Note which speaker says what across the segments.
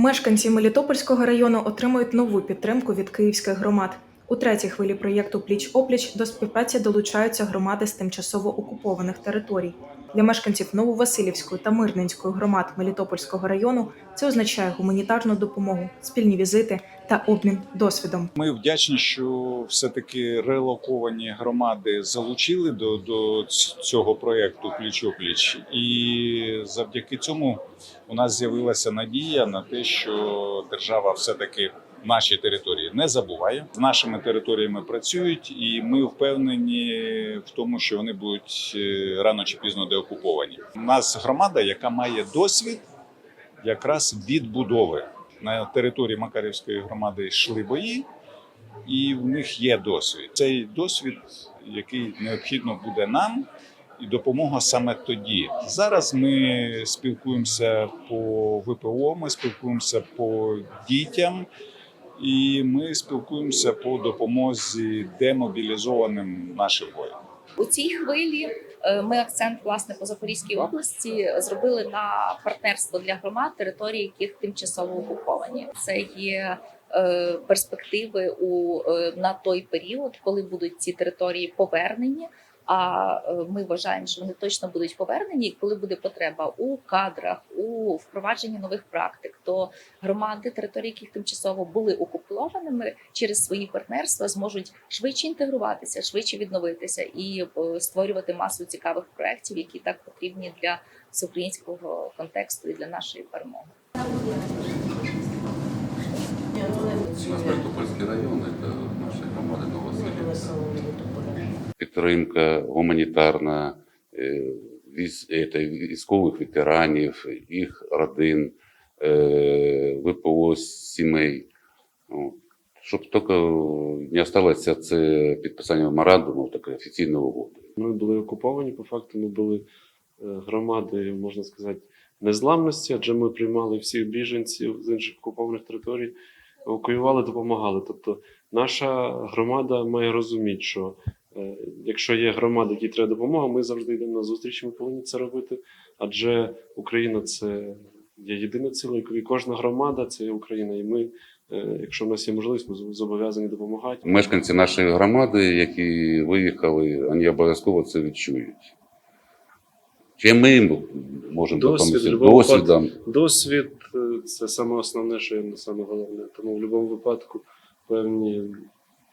Speaker 1: Мешканці Мелітопольського району отримують нову підтримку від київських громад. У третій хвилі проєкту Пліч опліч до співпраці долучаються громади з тимчасово окупованих територій. Для мешканців Нововасилівської та Мирненської громад Мелітопольського району це означає гуманітарну допомогу, спільні візити та обмін досвідом.
Speaker 2: Ми вдячні, що все-таки релоковані громади залучили до, до цього проєкту пліч-опліч. І завдяки цьому у нас з'явилася надія на те, що держава все-таки наші території не забуває. З нашими територіями працюють, і ми впевнені в тому, що вони будуть е, рано чи пізно деокуповані. У нас громада, яка має досвід якраз відбудови на території Макарівської громади йшли бої, і в них є досвід. Цей досвід, який необхідно буде нам, і допомога саме тоді. Зараз ми спілкуємося по ВПО, ми спілкуємося по дітям, і ми спілкуємося по допомозі демобілізованим нашим воїнам.
Speaker 3: У цій хвилі е, ми акцент власне по Запорізькій області зробили на партнерство для громад, території яких тимчасово окуповані. Це є е, перспективи у е, на той період, коли будуть ці території повернені. А е, ми вважаємо, що вони точно будуть повернені, коли буде потреба у кадрах, у впровадженні нових практик, то громади, території, яких тимчасово були окупованими, через свої партнерства зможуть швидше інтегруватися, швидше відновитися і е, створювати масу цікавих проєктів, які так потрібні для всеукраїнського контексту і для нашої перемоги.
Speaker 4: Мелітопольський район, це наша громада Новоселівка. Підтримка гуманітарна е, е, військових ветеранів, їх родин, е, ВПО сімей. Щоб тільки не осталося це підписання меморандуму, такої офіційної угоди.
Speaker 5: Ми були окуповані, по факту ми були громадою, можна сказати, незламності, адже ми приймали всіх біженців з інших окупованих територій, евакуювали, допомагали. Тобто наша громада має розуміти, що якщо є громади, які треба допомога, ми завжди йдемо на зустріч, ми повинні це робити. Адже Україна це є єдине ціле, і кожна громада це є Україна. І ми, е, якщо в нас є можливість, ми зобов'язані допомагати.
Speaker 4: Мешканці нашої громади, які виїхали, вони обов'язково це відчують. Чим ми їм можемо допомогти? Досвідом.
Speaker 5: Досвід е, це саме основне, що є саме головне. Тому в будь-якому випадку певні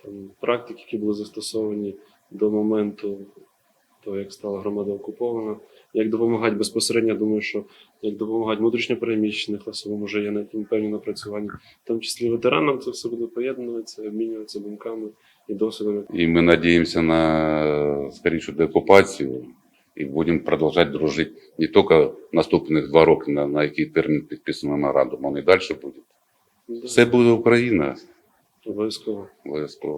Speaker 5: там, практики, які були застосовані до моменту того, як стала громада окупована, як допомагати безпосередньо, думаю, що як допомагати внутрішньопереміщених особам вже є на яким певні напрацювання, в тому числі ветеранам, це все буде поєднуватися, обмінюватися думками і досвідом.
Speaker 4: И мы надеемся на скорейшую деоккупацию и будем продолжать дружить не только наступних два роки, на, на який термін підписано меморандум, он і далі буде. Все буде Україна,
Speaker 5: Обов'язково.
Speaker 4: обов'язково.